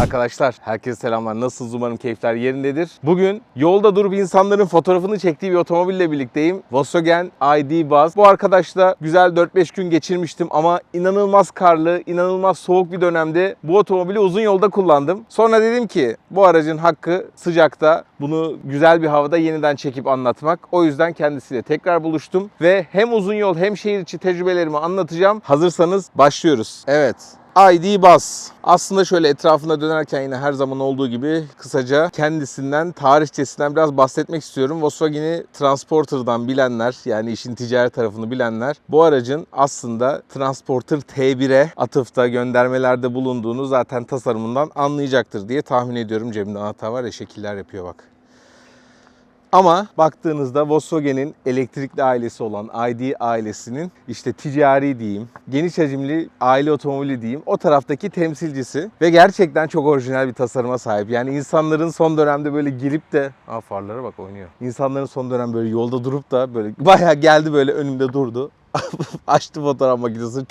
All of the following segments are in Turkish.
Arkadaşlar herkese selamlar. Nasılsınız? Umarım keyifler yerindedir. Bugün yolda durup insanların fotoğrafını çektiği bir otomobille birlikteyim. Volkswagen ID Buzz. Bu arkadaşla güzel 4-5 gün geçirmiştim ama inanılmaz karlı, inanılmaz soğuk bir dönemde bu otomobili uzun yolda kullandım. Sonra dedim ki bu aracın hakkı sıcakta bunu güzel bir havada yeniden çekip anlatmak. O yüzden kendisiyle tekrar buluştum ve hem uzun yol hem şehir içi tecrübelerimi anlatacağım. Hazırsanız başlıyoruz. Evet. ID Buzz. Aslında şöyle etrafında dönerken yine her zaman olduğu gibi kısaca kendisinden, tarihçesinden biraz bahsetmek istiyorum. Volkswagen'i Transporter'dan bilenler, yani işin ticari tarafını bilenler bu aracın aslında Transporter T1'e atıfta göndermelerde bulunduğunu zaten tasarımından anlayacaktır diye tahmin ediyorum. Cebimde anahtar var ya şekiller yapıyor bak. Ama baktığınızda Volkswagen'in elektrikli ailesi olan ID ailesinin işte ticari diyeyim, geniş hacimli aile otomobili diyeyim o taraftaki temsilcisi ve gerçekten çok orijinal bir tasarıma sahip. Yani insanların son dönemde böyle girip de, aa farlara bak oynuyor. İnsanların son dönem böyle yolda durup da böyle bayağı geldi böyle önümde durdu. Açtı fotoğraf makinesini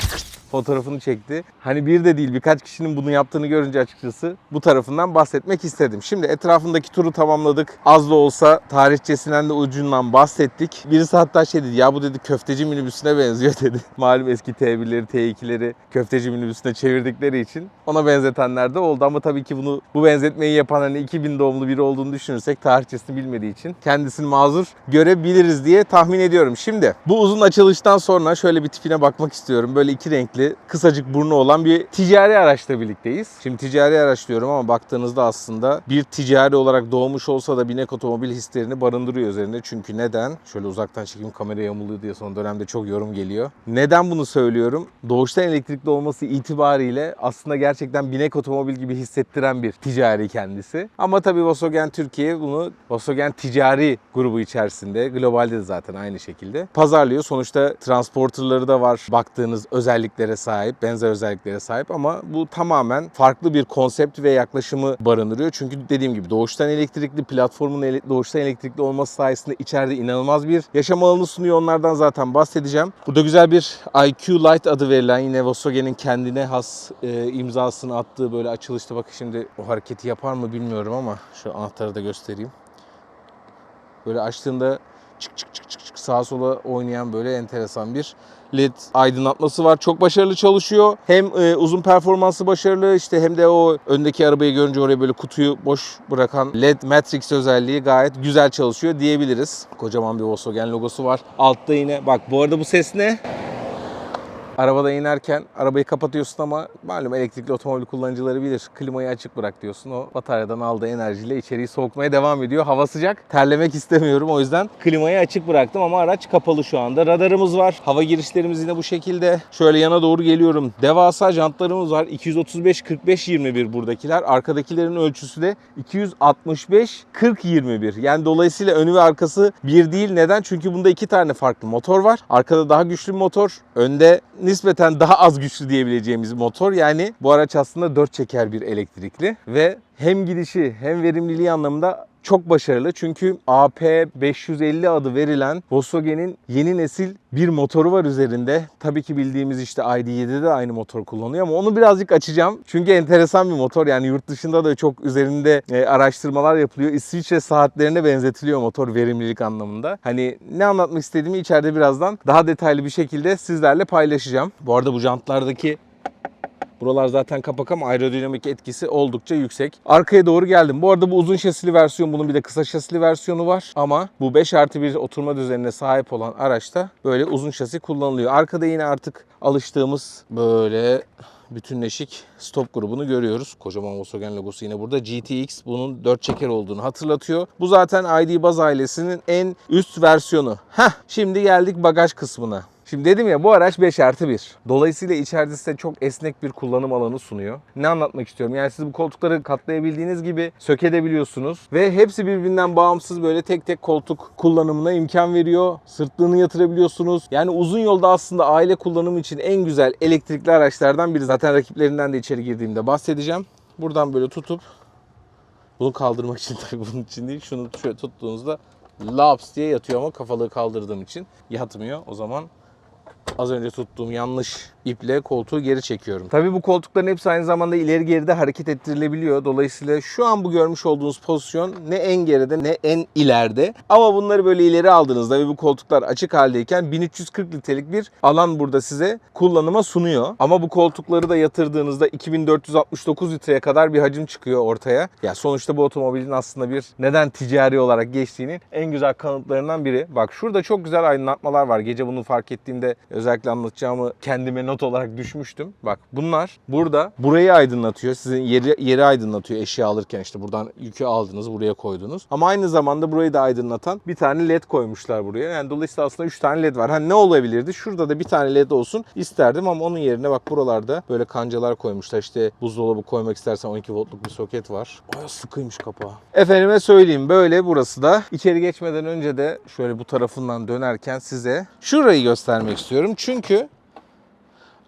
fotoğrafını çekti. Hani bir de değil birkaç kişinin bunu yaptığını görünce açıkçası bu tarafından bahsetmek istedim. Şimdi etrafındaki turu tamamladık. Az da olsa tarihçesinden de ucundan bahsettik. Birisi hatta şey dedi ya bu dedi köfteci minibüsüne benziyor dedi. Malum eski T1'leri T2'leri köfteci minibüsüne çevirdikleri için ona benzetenler de oldu. Ama tabii ki bunu bu benzetmeyi yapan hani 2000 doğumlu biri olduğunu düşünürsek tarihçesini bilmediği için kendisini mazur görebiliriz diye tahmin ediyorum. Şimdi bu uzun açılıştan sonra şöyle bir tipine bakmak istiyorum. Böyle iki renkli kısacık burnu olan bir ticari araçla birlikteyiz. Şimdi ticari araç diyorum ama baktığınızda aslında bir ticari olarak doğmuş olsa da binek otomobil hislerini barındırıyor üzerinde. Çünkü neden? Şöyle uzaktan çekeyim kamera yamuluyor diye son dönemde çok yorum geliyor. Neden bunu söylüyorum? Doğuştan elektrikli olması itibariyle aslında gerçekten binek otomobil gibi hissettiren bir ticari kendisi. Ama tabii Volkswagen Türkiye bunu Volkswagen ticari grubu içerisinde globalde de zaten aynı şekilde pazarlıyor. Sonuçta transporterları da var. Baktığınız özelliklere sahip, benzer özelliklere sahip ama bu tamamen farklı bir konsept ve yaklaşımı barındırıyor. Çünkü dediğim gibi doğuştan elektrikli platformun ele- doğuştan elektrikli olması sayesinde içeride inanılmaz bir yaşam alanı sunuyor. Onlardan zaten bahsedeceğim. Burada güzel bir IQ Light adı verilen yine Volkswagen'in kendine has e, imzasını attığı böyle açılışta bakın şimdi o hareketi yapar mı bilmiyorum ama şu anahtarı da göstereyim. Böyle açtığında çık çık çık sağa sola oynayan böyle enteresan bir led aydınlatması var. Çok başarılı çalışıyor. Hem e, uzun performansı başarılı işte hem de o öndeki arabayı görünce oraya böyle kutuyu boş bırakan led matrix özelliği gayet güzel çalışıyor diyebiliriz. Kocaman bir Volkswagen logosu var. Altta yine bak bu arada bu ses ne? Arabada inerken arabayı kapatıyorsun ama malum elektrikli otomobil kullanıcıları bilir. Klimayı açık bırak diyorsun. O bataryadan aldığı enerjiyle içeriği soğutmaya devam ediyor. Hava sıcak. Terlemek istemiyorum. O yüzden klimayı açık bıraktım ama araç kapalı şu anda. Radarımız var. Hava girişlerimiz yine bu şekilde. Şöyle yana doğru geliyorum. Devasa jantlarımız var. 235 45 21 buradakiler. Arkadakilerin ölçüsü de 265 40 21. Yani dolayısıyla önü ve arkası bir değil. Neden? Çünkü bunda iki tane farklı motor var. Arkada daha güçlü bir motor. Önde nispeten daha az güçlü diyebileceğimiz motor. Yani bu araç aslında 4 çeker bir elektrikli ve hem gidişi hem verimliliği anlamında çok başarılı. Çünkü AP550 adı verilen Volkswagen'in yeni nesil bir motoru var üzerinde. Tabii ki bildiğimiz işte ID7'de de aynı motor kullanıyor ama onu birazcık açacağım. Çünkü enteresan bir motor. Yani yurt dışında da çok üzerinde e, araştırmalar yapılıyor. İsviçre saatlerine benzetiliyor motor verimlilik anlamında. Hani ne anlatmak istediğimi içeride birazdan daha detaylı bir şekilde sizlerle paylaşacağım. Bu arada bu jantlardaki Buralar zaten kapak ama aerodinamik etkisi oldukça yüksek. Arkaya doğru geldim. Bu arada bu uzun şasili versiyon bunun bir de kısa şasili versiyonu var. Ama bu 5 artı 1 oturma düzenine sahip olan araçta böyle uzun şasi kullanılıyor. Arkada yine artık alıştığımız böyle bütünleşik stop grubunu görüyoruz. Kocaman Volkswagen logosu yine burada. GTX bunun 4 çeker olduğunu hatırlatıyor. Bu zaten ID Buzz ailesinin en üst versiyonu. Heh, şimdi geldik bagaj kısmına. Şimdi dedim ya bu araç 5 artı 1. Dolayısıyla içeride size çok esnek bir kullanım alanı sunuyor. Ne anlatmak istiyorum? Yani siz bu koltukları katlayabildiğiniz gibi sökebiliyorsunuz. Ve hepsi birbirinden bağımsız böyle tek tek koltuk kullanımına imkan veriyor. Sırtlığını yatırabiliyorsunuz. Yani uzun yolda aslında aile kullanımı için en güzel elektrikli araçlardan biri. Zaten rakiplerinden de içeri girdiğimde bahsedeceğim. Buradan böyle tutup bunu kaldırmak için tabii bunun için değil. Şunu şöyle tuttuğunuzda laps diye yatıyor ama kafalığı kaldırdığım için yatmıyor. O zaman az önce tuttuğum yanlış iple koltuğu geri çekiyorum. Tabii bu koltukların hepsi aynı zamanda ileri geride hareket ettirilebiliyor. Dolayısıyla şu an bu görmüş olduğunuz pozisyon ne en geride ne en ileride. Ama bunları böyle ileri aldığınızda ve bu koltuklar açık haldeyken 1340 litrelik bir alan burada size kullanıma sunuyor. Ama bu koltukları da yatırdığınızda 2469 litreye kadar bir hacim çıkıyor ortaya. Ya sonuçta bu otomobilin aslında bir neden ticari olarak geçtiğinin en güzel kanıtlarından biri. Bak şurada çok güzel aydınlatmalar var. Gece bunu fark ettiğimde özellikle anlatacağımı kendime not olarak düşmüştüm. Bak bunlar burada burayı aydınlatıyor. Sizin yeri, yeri aydınlatıyor eşya alırken işte buradan yükü aldınız buraya koydunuz. Ama aynı zamanda burayı da aydınlatan bir tane led koymuşlar buraya. Yani dolayısıyla aslında 3 tane led var. Hani ne olabilirdi? Şurada da bir tane led olsun isterdim ama onun yerine bak buralarda böyle kancalar koymuşlar. İşte buzdolabı koymak istersen 12 voltluk bir soket var. Aya sıkıymış kapağı. Efendime söyleyeyim böyle burası da. İçeri geçmeden önce de şöyle bu tarafından dönerken size şurayı göstermek istiyorum. Çünkü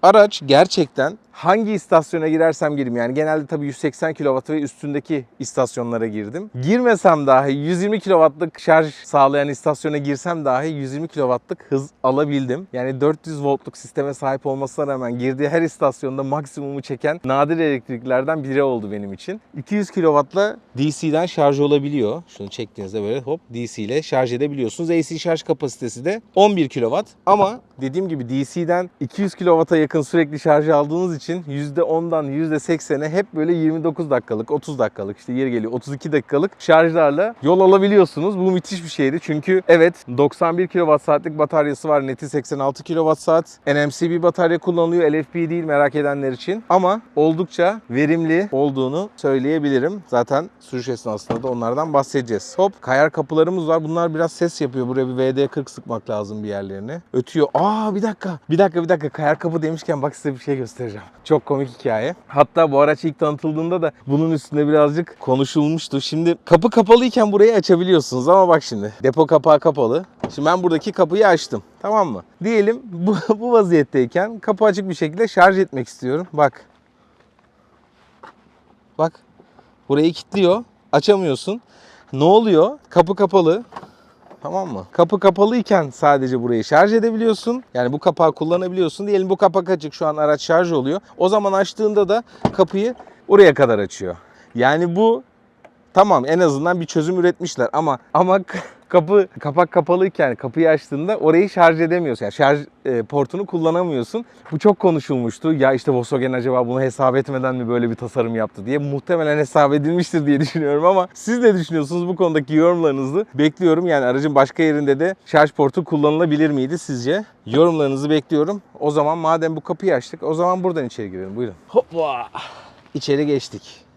araç gerçekten hangi istasyona girersem gireyim yani genelde tabii 180 kW ve üstündeki istasyonlara girdim. Girmesem dahi 120 kW'lık şarj sağlayan istasyona girsem dahi 120 kW'lık hız alabildim. Yani 400 voltluk sisteme sahip olmasına rağmen girdiği her istasyonda maksimumu çeken nadir elektriklerden biri oldu benim için. 200 kW'la DC'den şarj olabiliyor. Şunu çektiğinizde böyle hop DC ile şarj edebiliyorsunuz. AC şarj kapasitesi de 11 kW ama dediğim gibi DC'den 200 kW'a yakın sürekli şarj aldığınız için %10'dan %80'e hep böyle 29 dakikalık, 30 dakikalık işte yeri geliyor 32 dakikalık şarjlarla yol alabiliyorsunuz. Bu müthiş bir şeydi. Çünkü evet 91 kWh'lik bataryası var. Neti 86 kWh. NMCB batarya kullanılıyor. LFP değil merak edenler için. Ama oldukça verimli olduğunu söyleyebilirim. Zaten sürüş esnasında da onlardan bahsedeceğiz. Hop kayar kapılarımız var. Bunlar biraz ses yapıyor. Buraya bir VD40 sıkmak lazım bir yerlerine. Ötüyor. Aa bir dakika. Bir dakika bir dakika. Kayar kapı demişken bak size bir şey göstereceğim. Çok komik hikaye. Hatta bu araç ilk tanıtıldığında da bunun üstünde birazcık konuşulmuştu. Şimdi kapı kapalıyken burayı açabiliyorsunuz ama bak şimdi depo kapağı kapalı. Şimdi ben buradaki kapıyı açtım. Tamam mı? Diyelim bu, bu vaziyetteyken kapı açık bir şekilde şarj etmek istiyorum. Bak. Bak. Burayı kilitliyor. Açamıyorsun. Ne oluyor? Kapı kapalı. Tamam mı? Kapı kapalıyken sadece burayı şarj edebiliyorsun. Yani bu kapağı kullanabiliyorsun. Diyelim bu kapak açık şu an araç şarj oluyor. O zaman açtığında da kapıyı oraya kadar açıyor. Yani bu tamam en azından bir çözüm üretmişler ama ama kapı kapak kapalıyken kapıyı açtığında orayı şarj edemiyorsun. Yani şarj e, portunu kullanamıyorsun. Bu çok konuşulmuştu. Ya işte Volkswagen acaba bunu hesap etmeden mi böyle bir tasarım yaptı diye. Muhtemelen hesap edilmiştir diye düşünüyorum ama siz ne düşünüyorsunuz bu konudaki yorumlarınızı bekliyorum. Yani aracın başka yerinde de şarj portu kullanılabilir miydi sizce? Yorumlarınızı bekliyorum. O zaman madem bu kapıyı açtık o zaman buradan içeri girelim. Buyurun. Hoppa. İçeri geçtik.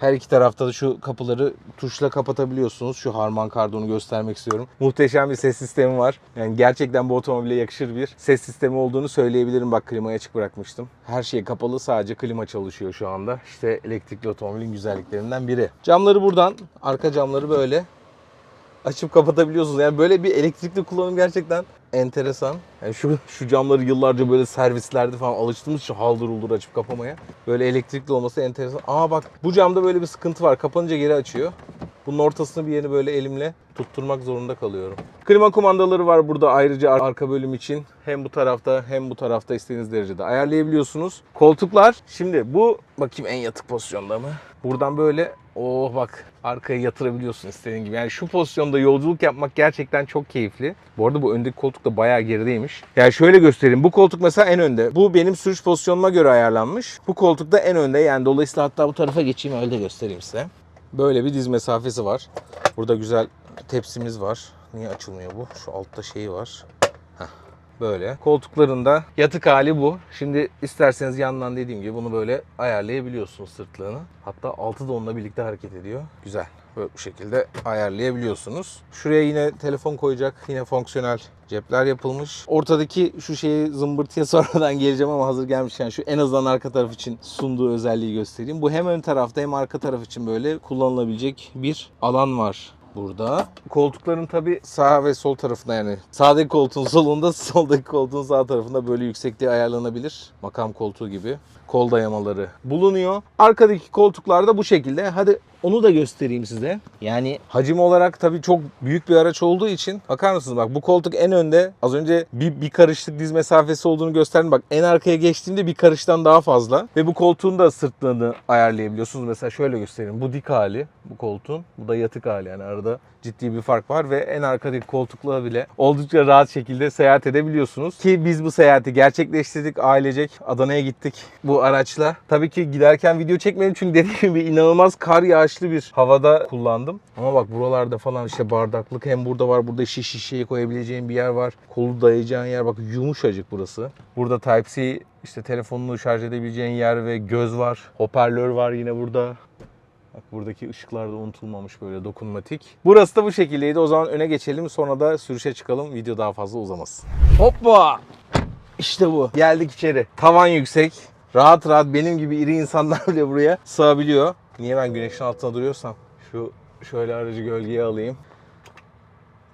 Her iki tarafta da şu kapıları tuşla kapatabiliyorsunuz. Şu Harman Kardon'u göstermek istiyorum. Muhteşem bir ses sistemi var. Yani gerçekten bu otomobile yakışır bir ses sistemi olduğunu söyleyebilirim. Bak klimayı açık bırakmıştım. Her şey kapalı sadece klima çalışıyor şu anda. İşte elektrikli otomobilin güzelliklerinden biri. Camları buradan, arka camları böyle açıp kapatabiliyorsunuz. Yani böyle bir elektrikli kullanım gerçekten enteresan. Yani şu şu camları yıllarca böyle servislerde falan alıştığımız için haldır uldur açıp kapamaya. Böyle elektrikli olması enteresan. Aa bak bu camda böyle bir sıkıntı var. Kapanınca geri açıyor. Bunun ortasını bir yeni böyle elimle tutturmak zorunda kalıyorum. Klima kumandaları var burada ayrıca ar- arka bölüm için. Hem bu tarafta hem bu tarafta istediğiniz derecede ayarlayabiliyorsunuz. Koltuklar şimdi bu bakayım en yatık pozisyonda mı? Buradan böyle oh bak arkaya yatırabiliyorsun istediğin gibi. Yani şu pozisyonda yolculuk yapmak gerçekten çok keyifli. Bu arada bu öndeki koltuk da bayağı gerideymiş. Yani şöyle göstereyim. Bu koltuk mesela en önde. Bu benim sürüş pozisyonuma göre ayarlanmış. Bu koltuk da en önde. Yani dolayısıyla hatta bu tarafa geçeyim öyle de göstereyim size. Böyle bir diz mesafesi var. Burada güzel tepsimiz var. Niye açılmıyor bu? Şu altta şeyi var. Böyle. Koltuklarında yatık hali bu. Şimdi isterseniz yandan dediğim gibi bunu böyle ayarlayabiliyorsunuz sırtlığını. Hatta altı da onunla birlikte hareket ediyor. Güzel. Böyle bu şekilde ayarlayabiliyorsunuz. Şuraya yine telefon koyacak. Yine fonksiyonel cepler yapılmış. Ortadaki şu şeyi zımbırtıya sonradan geleceğim ama hazır gelmişken şu en azından arka taraf için sunduğu özelliği göstereyim. Bu hem ön tarafta hem arka taraf için böyle kullanılabilecek bir alan var burada. Koltukların tabi sağ ve sol tarafında yani sağdaki koltuğun solunda soldaki koltuğun sağ tarafında böyle yüksekliği ayarlanabilir. Makam koltuğu gibi kol dayamaları bulunuyor. Arkadaki koltuklar da bu şekilde. Hadi Onu da göstereyim size. Yani hacim olarak tabii çok büyük bir araç olduğu için bakar mısınız bak bu koltuk en önde. Az önce bir, bir karışlık diz mesafesi olduğunu gösterdim. Bak en arkaya geçtiğimde bir karıştan daha fazla. Ve bu koltuğun da sırtlığını ayarlayabiliyorsunuz. Mesela şöyle göstereyim. Bu dik hali bu koltuğun. Bu da yatık hali yani arada ciddi bir fark var ve en arkadaki koltukla bile oldukça rahat şekilde seyahat edebiliyorsunuz. Ki biz bu seyahati gerçekleştirdik ailecek. Adana'ya gittik bu araçla. Tabii ki giderken video çekmedim çünkü dediğim gibi inanılmaz kar yağışlı bir havada kullandım. Ama bak buralarda falan işte bardaklık hem burada var. Burada şiş şişeyi koyabileceğin bir yer var. Kolu dayayacağın yer bak yumuşacık burası. Burada Type-C işte telefonunu şarj edebileceğin yer ve göz var. Hoparlör var yine burada. Bak buradaki ışıklar da unutulmamış böyle dokunmatik. Burası da bu şekildeydi. O zaman öne geçelim sonra da sürüşe çıkalım. Video daha fazla uzamasın. Hoppa! İşte bu. Geldik içeri. Tavan yüksek. Rahat rahat benim gibi iri insanlar bile buraya sığabiliyor. Niye ben güneşin altında duruyorsam? Şu şöyle aracı gölgeye alayım.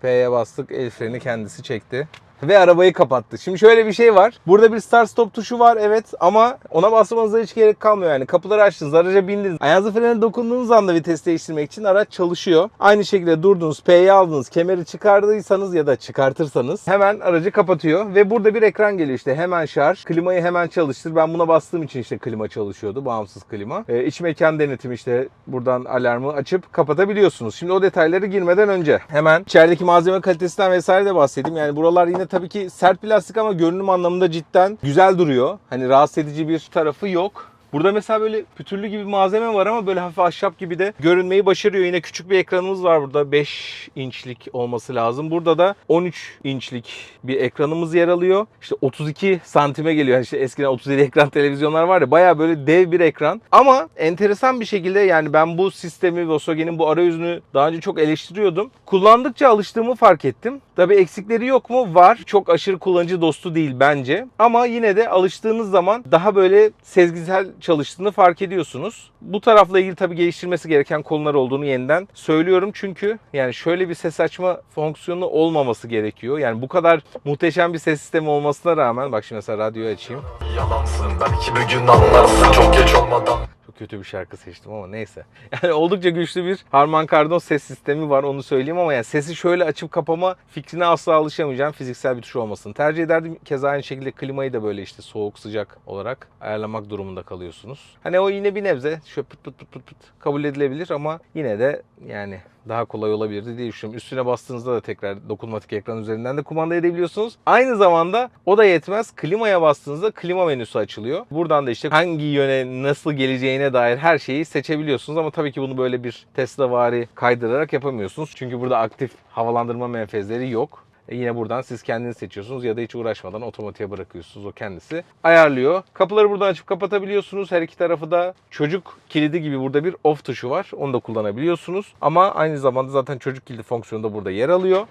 P'ye bastık. El freni kendisi çekti. Ve arabayı kapattı. Şimdi şöyle bir şey var. Burada bir start stop tuşu var evet ama ona basmanıza hiç gerek kalmıyor yani. Kapıları açtınız, araca bindiniz. Ayağınızı frene dokunduğunuz anda vites değiştirmek için araç çalışıyor. Aynı şekilde durdunuz, P'yi aldınız, kemeri çıkardıysanız ya da çıkartırsanız hemen aracı kapatıyor. Ve burada bir ekran geliyor işte hemen şarj, klimayı hemen çalıştır. Ben buna bastığım için işte klima çalışıyordu, bağımsız klima. Ee, iç mekan denetimi işte buradan alarmı açıp kapatabiliyorsunuz. Şimdi o detayları girmeden önce hemen içerideki malzeme kalitesinden vesaire de bahsedeyim. Yani buralar yine tabii ki sert plastik ama görünüm anlamında cidden güzel duruyor. Hani rahatsız edici bir tarafı yok. Burada mesela böyle pütürlü gibi malzeme var ama böyle hafif ahşap gibi de görünmeyi başarıyor. Yine küçük bir ekranımız var burada. 5 inçlik olması lazım. Burada da 13 inçlik bir ekranımız yer alıyor. İşte 32 santime geliyor. Yani işte eskiden 37 ekran televizyonlar var ya baya böyle dev bir ekran. Ama enteresan bir şekilde yani ben bu sistemi Volkswagen'in bu arayüzünü daha önce çok eleştiriyordum. Kullandıkça alıştığımı fark ettim. Tabii eksikleri yok mu? Var. Çok aşırı kullanıcı dostu değil bence. Ama yine de alıştığınız zaman daha böyle sezgisel çalıştığını fark ediyorsunuz. Bu tarafla ilgili tabii geliştirmesi gereken konular olduğunu yeniden söylüyorum. Çünkü yani şöyle bir ses açma fonksiyonu olmaması gerekiyor. Yani bu kadar muhteşem bir ses sistemi olmasına rağmen bak şimdi mesela radyoyu açayım. Yalansın belki bir gün anlarsın çok geç olmadan Kötü bir şarkı seçtim ama neyse. Yani oldukça güçlü bir Harman Kardon ses sistemi var onu söyleyeyim ama yani sesi şöyle açıp kapama fikrine asla alışamayacağım. Fiziksel bir tuş olmasını tercih ederdim. Keza aynı şekilde klimayı da böyle işte soğuk sıcak olarak ayarlamak durumunda kalıyorsunuz. Hani o yine bir nebze şöyle pıt pıt pıt pıt pıt kabul edilebilir ama yine de yani daha kolay olabilirdi diye düşünüyorum. Üstüne bastığınızda da tekrar dokunmatik ekran üzerinden de kumanda edebiliyorsunuz. Aynı zamanda o da yetmez. Klimaya bastığınızda klima menüsü açılıyor. Buradan da işte hangi yöne nasıl geleceğine dair her şeyi seçebiliyorsunuz ama tabii ki bunu böyle bir Tesla vari kaydırarak yapamıyorsunuz. Çünkü burada aktif havalandırma menfezleri yok. E yine buradan siz kendiniz seçiyorsunuz ya da hiç uğraşmadan otomatiğe bırakıyorsunuz. O kendisi ayarlıyor. Kapıları buradan açıp kapatabiliyorsunuz. Her iki tarafı da çocuk kilidi gibi burada bir off tuşu var. Onu da kullanabiliyorsunuz. Ama aynı zamanda zaten çocuk kilidi fonksiyonu da burada yer alıyor.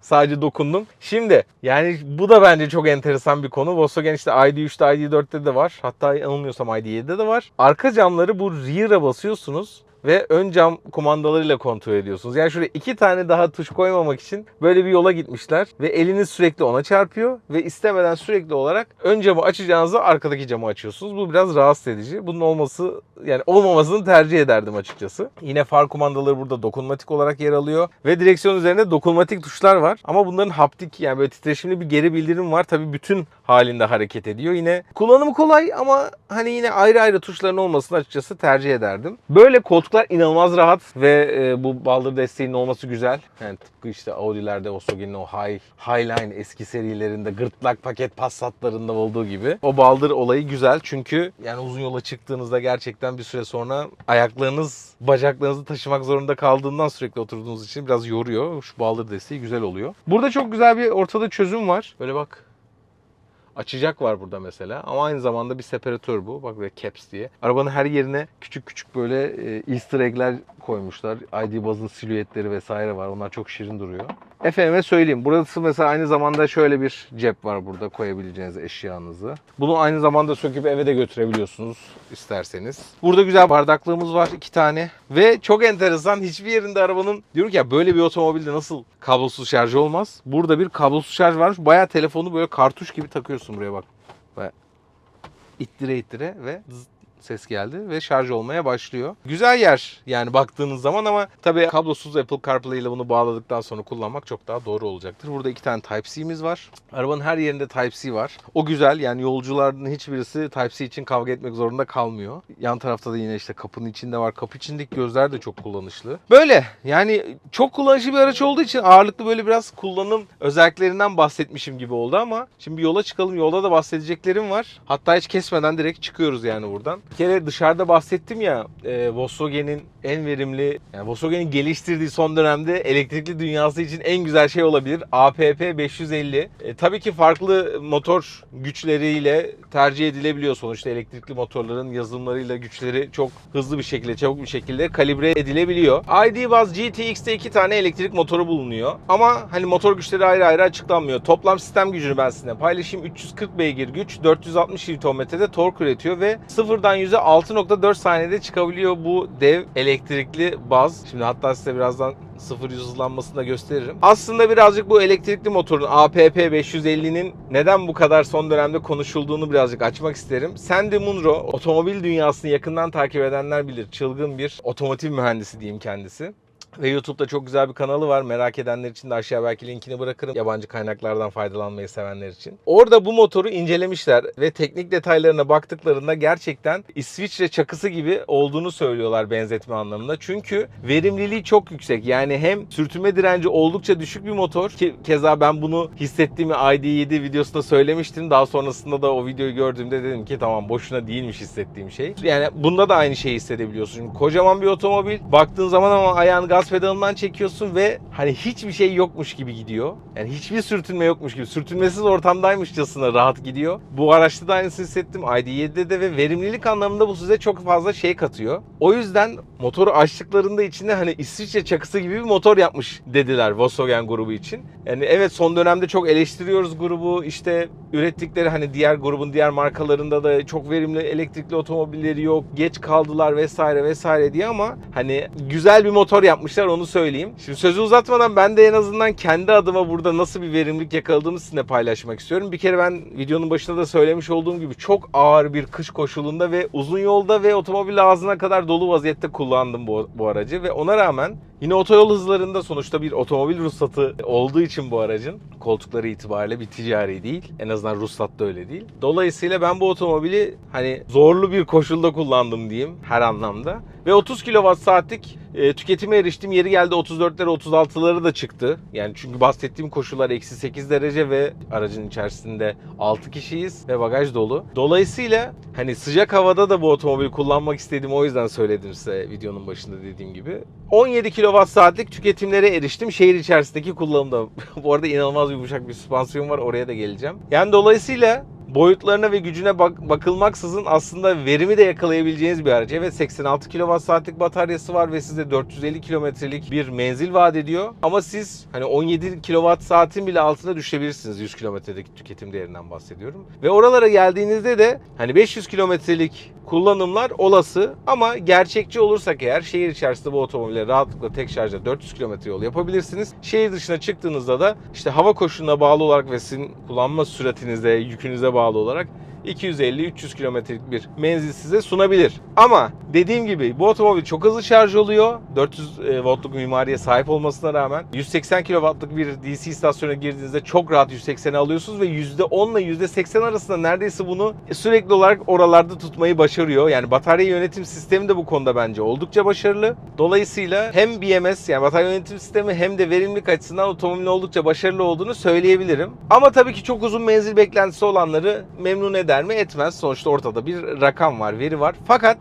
Sadece dokundum. Şimdi yani bu da bence çok enteresan bir konu. Volkswagen işte ID3'te ID4'te de var. Hatta yanılmıyorsam ID7'de de var. Arka camları bu rear'a basıyorsunuz ve ön cam kumandalarıyla kontrol ediyorsunuz. Yani şuraya iki tane daha tuş koymamak için böyle bir yola gitmişler ve eliniz sürekli ona çarpıyor ve istemeden sürekli olarak ön camı açacağınızda arkadaki camı açıyorsunuz. Bu biraz rahatsız edici. Bunun olması yani olmamasını tercih ederdim açıkçası. Yine far kumandaları burada dokunmatik olarak yer alıyor ve direksiyon üzerinde dokunmatik tuşlar var. Ama bunların haptik yani böyle titreşimli bir geri bildirim var. Tabii bütün halinde hareket ediyor. Yine kullanımı kolay ama hani yine ayrı ayrı tuşların olmasını açıkçası tercih ederdim. Böyle koltuklar inanılmaz rahat ve e, bu baldır desteğinin olması güzel. Yani tıpkı işte Audi'lerde Volkswagen'in o High, Highline eski serilerinde gırtlak paket Passat'larında olduğu gibi. O baldır olayı güzel çünkü yani uzun yola çıktığınızda gerçekten bir süre sonra ayaklarınız bacaklarınızı taşımak zorunda kaldığından sürekli oturduğunuz için biraz yoruyor. Şu baldır desteği güzel oluyor. Burada çok güzel bir ortada çözüm var. Böyle bak açacak var burada mesela ama aynı zamanda bir separatör bu. Bak böyle caps diye. Arabanın her yerine küçük küçük böyle e, easter egg'ler koymuşlar. ID bazlı silüetleri vesaire var. Onlar çok şirin duruyor. Efendime söyleyeyim. Burası mesela aynı zamanda şöyle bir cep var burada koyabileceğiniz eşyanızı. Bunu aynı zamanda söküp eve de götürebiliyorsunuz isterseniz. Burada güzel bardaklığımız var iki tane. Ve çok enteresan hiçbir yerinde arabanın diyorum ki ya böyle bir otomobilde nasıl kablosuz şarj olmaz? Burada bir kablosuz şarj varmış. Bayağı telefonu böyle kartuş gibi takıyorsun buraya bak. Ve ittire ittire ve zıt ses geldi ve şarj olmaya başlıyor. Güzel yer yani baktığınız zaman ama tabii kablosuz Apple CarPlay ile bunu bağladıktan sonra kullanmak çok daha doğru olacaktır. Burada iki tane Type-C'miz var. Arabanın her yerinde Type-C var. O güzel yani yolcuların hiçbirisi Type-C için kavga etmek zorunda kalmıyor. Yan tarafta da yine işte kapının içinde var. Kapı içindeki gözler de çok kullanışlı. Böyle yani çok kullanışlı bir araç olduğu için ağırlıklı böyle biraz kullanım özelliklerinden bahsetmişim gibi oldu ama şimdi yola çıkalım. Yolda da bahsedeceklerim var. Hatta hiç kesmeden direkt çıkıyoruz yani buradan. Bir kere dışarıda bahsettim ya e, Volkswagen'in en verimli yani Volkswagen'in geliştirdiği son dönemde elektrikli dünyası için en güzel şey olabilir. APP 550. E, tabii ki farklı motor güçleriyle tercih edilebiliyor sonuçta elektrikli motorların yazılımlarıyla güçleri çok hızlı bir şekilde, çabuk bir şekilde kalibre edilebiliyor. ID.Buzz GTX'te iki tane elektrik motoru bulunuyor. Ama hani motor güçleri ayrı ayrı açıklanmıyor. Toplam sistem gücünü ben sizinle paylaşayım. 340 beygir güç, 460 Nm'de tork üretiyor ve sıfırdan 100'e 6.4 saniyede çıkabiliyor bu dev elektrikli baz. Şimdi hatta size birazdan sıfır yüz hızlanmasını da gösteririm. Aslında birazcık bu elektrikli motorun APP 550'nin neden bu kadar son dönemde konuşulduğunu birazcık açmak isterim. Sandy Munro otomobil dünyasını yakından takip edenler bilir. Çılgın bir otomotiv mühendisi diyeyim kendisi. Ve YouTube'da çok güzel bir kanalı var. Merak edenler için de aşağı belki linkini bırakırım. Yabancı kaynaklardan faydalanmayı sevenler için. Orada bu motoru incelemişler ve teknik detaylarına baktıklarında gerçekten İsviçre çakısı gibi olduğunu söylüyorlar benzetme anlamında. Çünkü verimliliği çok yüksek. Yani hem sürtünme direnci oldukça düşük bir motor ki keza ben bunu hissettiğimi ID7 videosunda söylemiştim. Daha sonrasında da o videoyu gördüğümde dedim ki tamam boşuna değilmiş hissettiğim şey. Yani bunda da aynı şeyi hissedebiliyorsun. Çünkü kocaman bir otomobil. Baktığın zaman ama ayağını gaz pedalından çekiyorsun ve hani hiçbir şey yokmuş gibi gidiyor. Yani hiçbir sürtünme yokmuş gibi. Sürtünmesiz ortamdaymışçasına rahat gidiyor. Bu araçta da aynısını hissettim. ID7'de de ve verimlilik anlamında bu size çok fazla şey katıyor. O yüzden motoru açtıklarında içinde hani İsviçre çakısı gibi bir motor yapmış dediler Volkswagen grubu için. Yani evet son dönemde çok eleştiriyoruz grubu. İşte ürettikleri hani diğer grubun diğer markalarında da çok verimli elektrikli otomobilleri yok. Geç kaldılar vesaire vesaire diye ama hani güzel bir motor yapmışlar onu söyleyeyim. Şimdi sözü uzatmadan ben de en azından kendi adıma burada nasıl bir verimlilik yakaladığımı sizinle paylaşmak istiyorum. Bir kere ben videonun başında da söylemiş olduğum gibi çok ağır bir kış koşulunda ve uzun yolda ve otomobil ağzına kadar dolu vaziyette kullandım bu, bu aracı ve ona rağmen Yine otoyol hızlarında sonuçta bir otomobil ruhsatı olduğu için bu aracın koltukları itibariyle bir ticari değil. En azından ruhsatta öyle değil. Dolayısıyla ben bu otomobili hani zorlu bir koşulda kullandım diyeyim her anlamda. Ve 30 kWh saatlik e, tüketime eriştim. Yeri geldi 34'lere 36'ları da çıktı. Yani çünkü bahsettiğim koşullar eksi 8 derece ve aracın içerisinde 6 kişiyiz ve bagaj dolu. Dolayısıyla hani sıcak havada da bu otomobili kullanmak istedim. O yüzden söyledim size videonun başında dediğim gibi. 17 kWh saatlik tüketimlere eriştim şehir içerisindeki kullanımda. bu arada inanılmaz yumuşak bir süspansiyon var oraya da geleceğim. Yani dolayısıyla boyutlarına ve gücüne bak- bakılmaksızın aslında verimi de yakalayabileceğiniz bir araç. Evet 86 kWh saatlik bataryası var ve size 450 kilometrelik bir menzil vaat ediyor. Ama siz hani 17 kWh saatin bile altına düşebilirsiniz 100 kilometredeki tüketim değerinden bahsediyorum. Ve oralara geldiğinizde de hani 500 kilometrelik kullanımlar olası ama gerçekçi olursak eğer şehir içerisinde bu otomobille rahatlıkla tek şarjda 400 kilometre yol yapabilirsiniz. Şehir dışına çıktığınızda da işte hava koşuluna bağlı olarak ve sizin kullanma süratinize, yükünüze bağlı olarak 250-300 kilometrelik bir menzil size sunabilir. Ama dediğim gibi bu otomobil çok hızlı şarj oluyor. 400 e, voltluk mimariye sahip olmasına rağmen 180 kW'lık bir DC istasyona girdiğinizde çok rahat 180'e alıyorsunuz ve %10 ile %80 arasında neredeyse bunu sürekli olarak oralarda tutmayı başarıyor. Yani batarya yönetim sistemi de bu konuda bence oldukça başarılı. Dolayısıyla hem BMS yani batarya yönetim sistemi hem de verimlilik açısından otomobilin oldukça başarılı olduğunu söyleyebilirim. Ama tabii ki çok uzun menzil beklentisi olanları memnun eder mi? Etmez. Sonuçta ortada bir rakam var, veri var. Fakat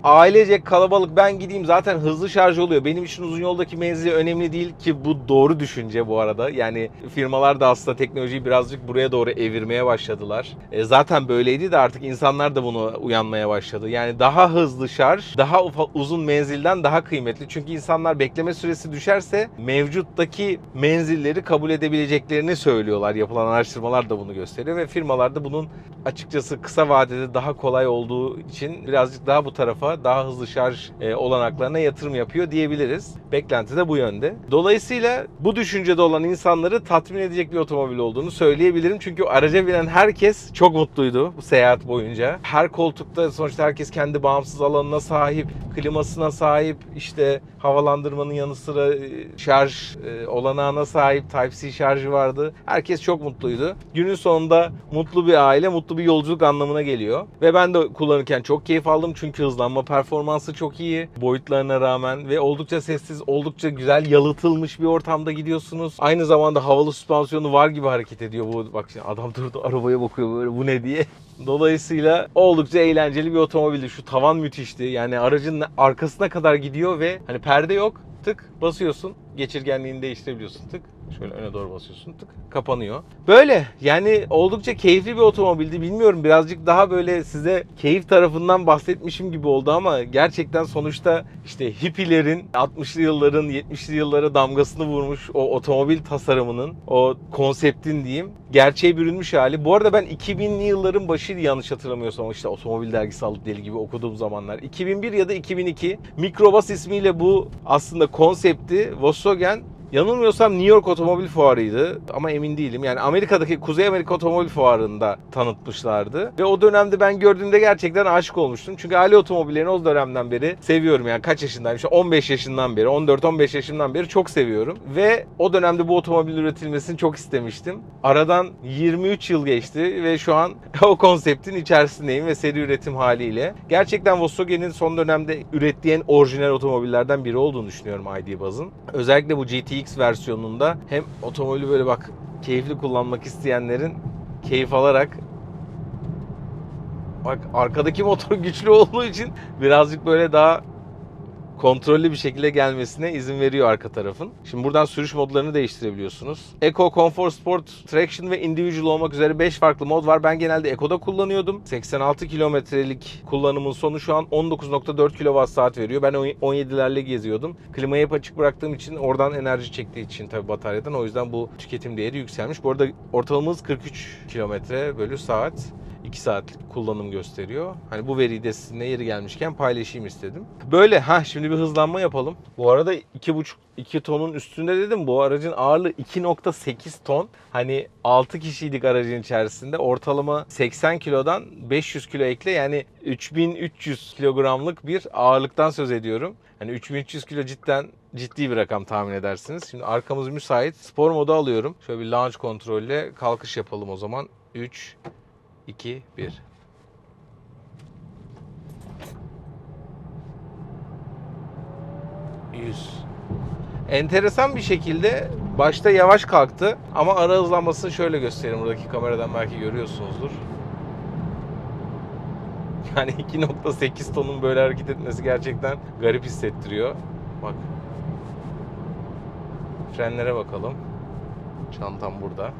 ailecek kalabalık ben gideyim zaten hızlı şarj oluyor. Benim için uzun yoldaki menzili önemli değil ki bu doğru düşünce bu arada. Yani firmalar da aslında teknolojiyi birazcık buraya doğru evirmeye başladılar. E, zaten böyleydi de artık insanlar da bunu uyanmaya başladı. Yani daha hızlı şarj, daha uzun menzilden daha kıymetli. Çünkü insanlar bekleme süresi düşerse mevcuttaki menzilleri kabul edebileceklerini söylüyorlar. Yapılan araştırmalar da bunu gösteriyor ve firmalar da bunun açıkçası kısa vadede daha kolay olduğu için birazcık daha bu tarafa daha hızlı şarj e, olanaklarına yatırım yapıyor diyebiliriz. Beklenti de bu yönde. Dolayısıyla bu düşüncede olan insanları tatmin edecek bir otomobil olduğunu söyleyebilirim. Çünkü araca binen herkes çok mutluydu bu seyahat boyunca. Her koltukta sonuçta herkes kendi bağımsız alanına sahip, klimasına sahip, işte havalandırmanın yanı sıra e, şarj e, olanağına sahip Type-C şarjı vardı. Herkes çok mutluydu. Günün sonunda mutlu bir aile, mutlu bir yolculuk anlamına geliyor. Ve ben de kullanırken çok keyif aldım çünkü hızlanma performansı çok iyi. Boyutlarına rağmen ve oldukça sessiz, oldukça güzel yalıtılmış bir ortamda gidiyorsunuz. Aynı zamanda havalı süspansiyonu var gibi hareket ediyor bu. Bak şimdi adam durdu arabaya bakıyor böyle bu ne diye. Dolayısıyla oldukça eğlenceli bir otomobildi. Şu tavan müthişti. Yani aracın arkasına kadar gidiyor ve hani perde yok. Tık basıyorsun. Geçirgenliğini değiştirebiliyorsun. Tık. Şöyle öne doğru basıyorsun. Tık. Kapanıyor. Böyle yani oldukça keyifli bir otomobildi. Bilmiyorum birazcık daha böyle size keyif tarafından bahsetmişim gibi oldu ama gerçekten sonuçta işte hippilerin 60'lı yılların 70'li yıllara damgasını vurmuş o otomobil tasarımının o konseptin diyeyim gerçeğe bürünmüş hali. Bu arada ben 2000'li yılların başıydı yanlış hatırlamıyorsam işte otomobil dergisi alıp deli gibi okuduğum zamanlar. 2001 ya da 2002 Microbus ismiyle bu aslında konsepti Volkswagen Volkswagen Yanılmıyorsam New York Otomobil Fuarı'ydı ama emin değilim. Yani Amerika'daki Kuzey Amerika Otomobil Fuarı'nda tanıtmışlardı. Ve o dönemde ben gördüğümde gerçekten aşık olmuştum. Çünkü aile otomobillerini o dönemden beri seviyorum. Yani kaç yaşındayım? İşte 15 yaşından beri, 14-15 yaşından beri çok seviyorum. Ve o dönemde bu otomobil üretilmesini çok istemiştim. Aradan 23 yıl geçti ve şu an o konseptin içerisindeyim ve seri üretim haliyle. Gerçekten Volkswagen'in son dönemde ürettiği en orijinal otomobillerden biri olduğunu düşünüyorum ID Buzz'ın. Özellikle bu GTX versiyonunda hem otomobili böyle bak keyifli kullanmak isteyenlerin keyif alarak bak arkadaki motor güçlü olduğu için birazcık böyle daha kontrollü bir şekilde gelmesine izin veriyor arka tarafın. Şimdi buradan sürüş modlarını değiştirebiliyorsunuz. Eco, Comfort, Sport, Traction ve Individual olmak üzere 5 farklı mod var. Ben genelde Eco'da kullanıyordum. 86 kilometrelik kullanımın sonu şu an 19.4 kWh veriyor. Ben 17'lerle geziyordum. Klimayı hep açık bıraktığım için oradan enerji çektiği için tabii bataryadan. O yüzden bu tüketim değeri yükselmiş. Bu arada ortalamamız 43 kilometre bölü saat. 2 saatlik kullanım gösteriyor. Hani bu veriyi de sizinle yeri gelmişken paylaşayım istedim. Böyle ha şimdi bir hızlanma yapalım. Bu arada 2,5 2 tonun üstünde dedim. Bu aracın ağırlığı 2.8 ton. Hani 6 kişiydik aracın içerisinde. Ortalama 80 kilodan 500 kilo ekle yani 3300 kilogramlık bir ağırlıktan söz ediyorum. Hani 3300 kilo cidden ciddi bir rakam tahmin edersiniz. Şimdi arkamız müsait. Spor modu alıyorum. Şöyle bir launch kontrolle kalkış yapalım o zaman. 3 2 1 100 Enteresan bir şekilde başta yavaş kalktı ama ara hızlanmasını şöyle göstereyim buradaki kameradan belki görüyorsunuzdur. Yani 2.8 tonun böyle hareket etmesi gerçekten garip hissettiriyor. Bak. Frenlere bakalım. Çantam burada.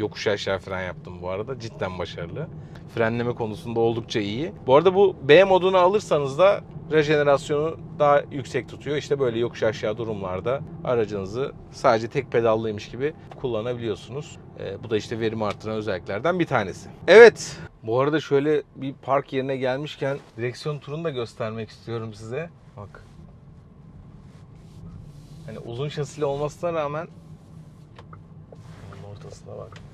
Yokuş aşağı fren yaptım bu arada. Cidden başarılı. Frenleme konusunda oldukça iyi. Bu arada bu B modunu alırsanız da rejenerasyonu daha yüksek tutuyor. İşte böyle yokuş aşağı durumlarda aracınızı sadece tek pedallıymış gibi kullanabiliyorsunuz. Ee, bu da işte verim artıran özelliklerden bir tanesi. Evet. Bu arada şöyle bir park yerine gelmişken direksiyon turunu da göstermek istiyorum size. Bak. Hani uzun şasili olmasına rağmen ortasına bak.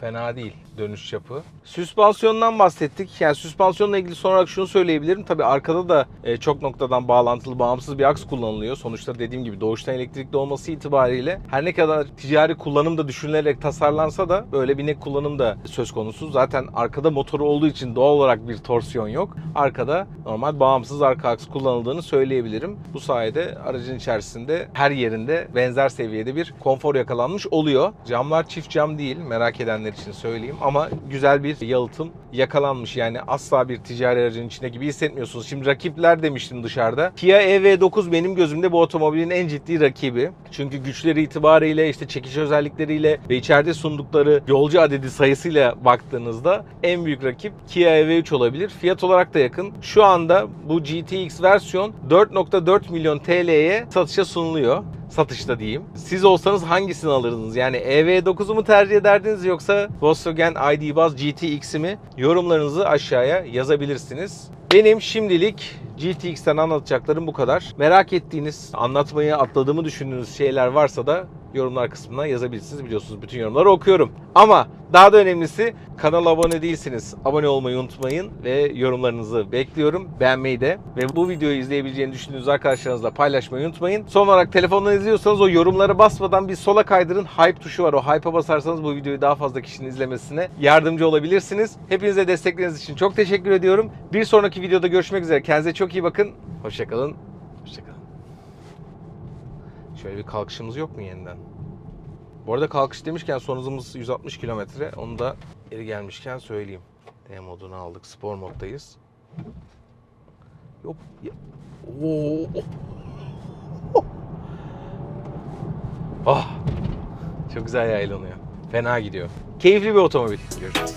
Fena değil dönüş çapı. Süspansiyondan bahsettik. Yani süspansiyonla ilgili son olarak şunu söyleyebilirim. Tabii arkada da e, çok noktadan bağlantılı bağımsız bir aks kullanılıyor. Sonuçta dediğim gibi doğuştan elektrikli olması itibariyle her ne kadar ticari kullanım da düşünülerek tasarlansa da böyle bir net kullanım da söz konusu. Zaten arkada motoru olduğu için doğal olarak bir torsiyon yok. Arkada normal bağımsız arka aks kullanıldığını söyleyebilirim. Bu sayede aracın içerisinde her yerinde benzer seviyede bir konfor yakalanmış oluyor. Camlar çift cam değil merak edenler için söyleyeyim ama güzel bir yalıtım yakalanmış. Yani asla bir ticari aracın içinde gibi hissetmiyorsunuz. Şimdi rakipler demiştim dışarıda. Kia EV9 benim gözümde bu otomobilin en ciddi rakibi. Çünkü güçleri itibariyle işte çekiş özellikleriyle ve içeride sundukları yolcu adedi sayısıyla baktığınızda en büyük rakip Kia EV3 olabilir. Fiyat olarak da yakın. Şu anda bu GTX versiyon 4.4 milyon TL'ye satışa sunuluyor. Satışta diyeyim. Siz olsanız hangisini alırdınız? Yani EV9'u mu tercih ederdiniz yoksa Volkswagen ID Buzz GTX'i mi? Yorumlarınızı aşağıya yazabilirsiniz. Benim şimdilik GTX'ten anlatacaklarım bu kadar. Merak ettiğiniz, anlatmayı atladığımı düşündüğünüz şeyler varsa da yorumlar kısmına yazabilirsiniz. Biliyorsunuz bütün yorumları okuyorum. Ama daha da önemlisi kanala abone değilsiniz. Abone olmayı unutmayın ve yorumlarınızı bekliyorum. Beğenmeyi de ve bu videoyu izleyebileceğini düşündüğünüz arkadaşlarınızla paylaşmayı unutmayın. Son olarak telefondan izliyorsanız o yorumlara basmadan bir sola kaydırın. Hype tuşu var. O hype'a basarsanız bu videoyu daha fazla kişinin izlemesine yardımcı olabilirsiniz. Hepinize destekleriniz için çok teşekkür ediyorum. Bir sonraki videoda görüşmek üzere. Kendinize çok iyi bakın. Hoşçakalın. Hoşçakalın. Şöyle bir kalkışımız yok mu yeniden? Bu arada kalkış demişken son hızımız 160 kilometre. Onu da geri gelmişken söyleyeyim. D modunu aldık. Spor moddayız. Yok. Ya. Oo. Ah. Çok güzel yaylanıyor. Fena gidiyor. Keyifli bir otomobil. Görüşürüz.